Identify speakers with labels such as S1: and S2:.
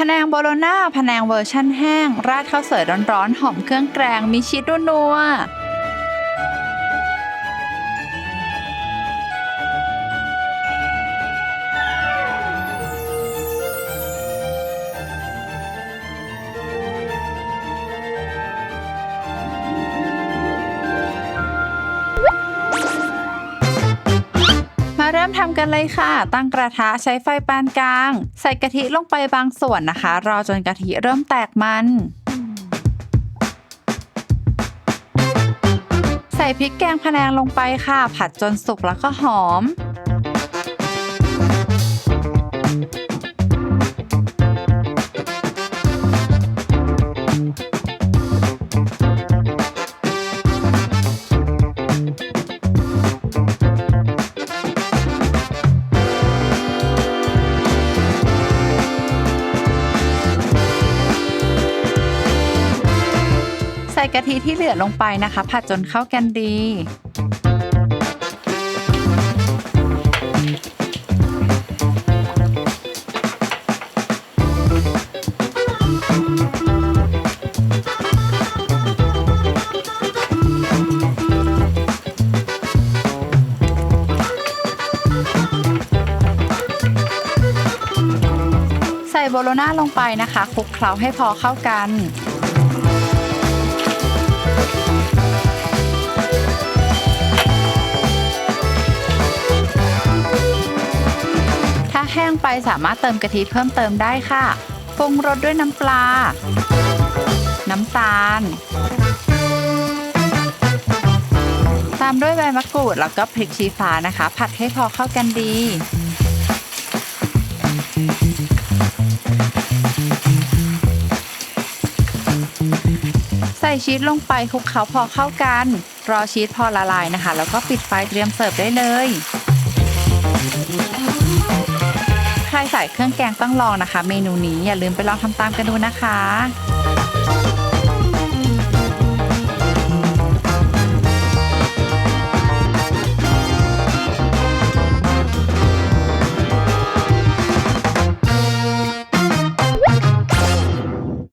S1: ผนงโบโลน่าผนงเวอร์ชั่นแห้ง ราดข้าวสวยร้อนๆ หอมเครื่องแกง มีชีสนัวๆ มาเริ่มทำกันเลยค่ะ ตั้งกระทะใช้ไฟปานกลาง ใส่กะทิลงไปบางส่วนนะคะ รอจนกะทิเริ่มแตกมัน ใส่พริกแกงพะแนงลงไปค่ะ ผัดจนสุกแล้วก็หอม กะทิที่เหลือลงไปนะคะ ผัดจนเข้ากันดีใส่โบโลน่าลงไปนะคะคลุกเคล้าให้พอเข้ากัน แห้งไปสามารถเติมกะทิเพิ่มเติมได้ค่ะปรุงรสด้วยน้ำปลา น้ำตาล ตามด้วยใบมะกรูดแล้วก็พริกชี้ฟ้านะคะ ผัดให้พอเข้ากันดีใส่ชีสลงไปคลุกเคล้าพอเข้ากัน รอชีสพอละลายนะคะ แล้วก็ปิดไฟเตรียมเสิร์ฟได้เลย ใครใส่เครื่องแกงต้องลองนะคะ เมนูนี้อย่าลืมไปลองทำตามกันดูนะคะ